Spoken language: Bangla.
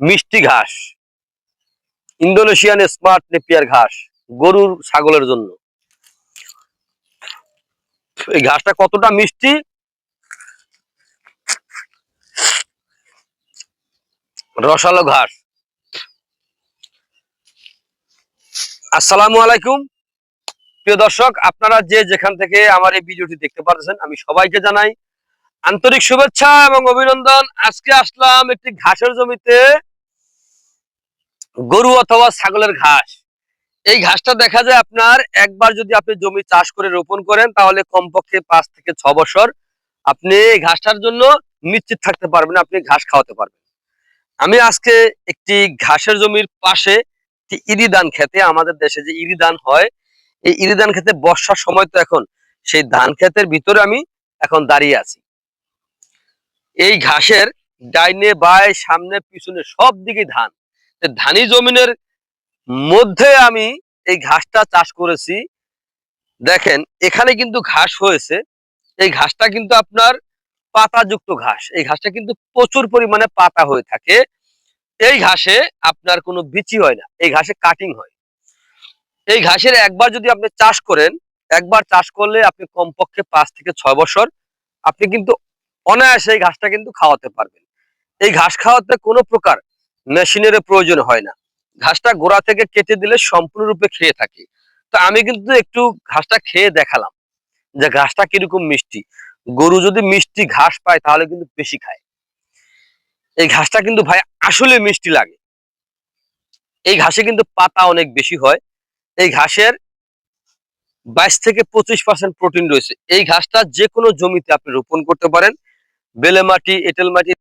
মিষ্টি ঘাস। ইন্দোনেশিয়ান স্মার্ট নেপিয়ার ঘাস, গরুর ছাগলের জন্য। এই ঘাসটা কতটা মিষ্টি? রসালো ঘাস। আসসালামু আলাইকুম। প্রিয় দর্শক, আপনারা যে যেখান থেকে আমার এই ভিডিওটি দেখতে পাচ্ছেন আমি সবাইকে জানাই আন্তরিক শুভেচ্ছা এবং অভিনন্দন। আজকে আসলাম একটি ঘাসের জমিতে গরু অথবা ছাগলের ঘাস। এই ঘাসটা দেখা যায় আপনার একবার যদি আপনি জমি চাষ করে রোপণ করেন, তাহলে কমপক্ষে পাঁচ থেকে ছ বছর আপনি ঘাসটার জন্য নিশ্চিত থাকতে পারবেন, আপনি ঘাস খাওয়াতে পারবেন। আমি আজকে একটি ঘাসের জমির পাশে একটি ইরি ধান খেতে, আমাদের দেশে যে ইরি ধান হয়, এই ইরি ধান খেতে বর্ষার সময় তো এখন, সেই ধান ক্ষেতের ভিতরে আমি এখন দাঁড়িয়ে আছি। এই ঘাসের ডাইনে, বায়, সামনে, পিছনে সব দিকে ধান। ধানি জমিনের মধ্যে আমি এই ঘাসটা চাষ করেছি। দেখেন, এখানে কিন্তু ঘাস হয়েছে। এই ঘাসটা কিন্তু আপনার পাতাযুক্ত ঘাস। এই ঘাসটা কিন্তু প্রচুর পরিমাণে পাতা হয়ে থাকে। এই ঘাসে আপনার কোনো বিচি হয় না। এই ঘাসে কাটিং হয়। এই ঘাসের একবার যদি আপনি চাষ করেন, একবার চাষ করলে আপনি কমপক্ষে পাঁচ থেকে ছয় বছর আপনি কিন্তু অনায়াসে এই ঘাসটা কিন্তু খাওয়াতে পারবেন। এই ঘাস খাওয়াতে কোনো প্রকার মেশিনের প্রয়োজন হয় না। ঘাসটা গোড়া থেকে কেটে দিলে সম্পূর্ণরূপে খেয়ে থাকে। তো আমি কিন্তু একটু ঘাসটা খেয়ে দেখালাম যে ঘাসটা কীরকম মিষ্টি। গরু যদি মিষ্টি ঘাস পায়, তাহলে কিন্তু বেশি খায়। এই ঘাসটা কিন্তু ভাই আসলে মিষ্টি লাগে। এই ঘাসে কিন্তু পাতা অনেক বেশি হয়। এই ঘাসের বাইশ থেকে পঁচিশ পার্সেন্ট প্রোটিন রয়েছে। এই ঘাসটা যে কোনো জমিতে আপনি রোপণ করতে পারেন। বেলে মাটি, এঁটেল মাটি